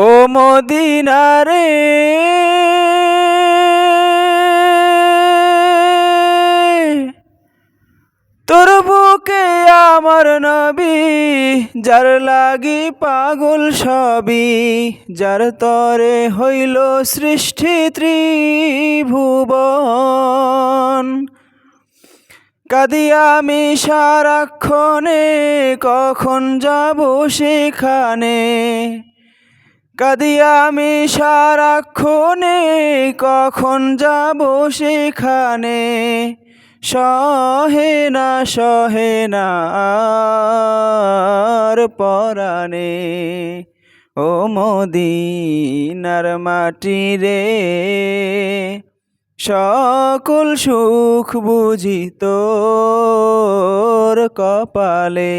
ও মদিনারে তোর বুকে আমার নবী, যার লাগি পাগল সবই, যার তরে হইল সৃষ্টি ত্রিভুবন। কাদি আমি সারাক্ষণে কখন যাব সেখানে? কাদি আমি সারাক্ষণে কখন যাব সেখানে? সহে না সহে না পরাণে? ও মদিনার মাটি রে, সকল সুখ বুঝি তোর কপালে।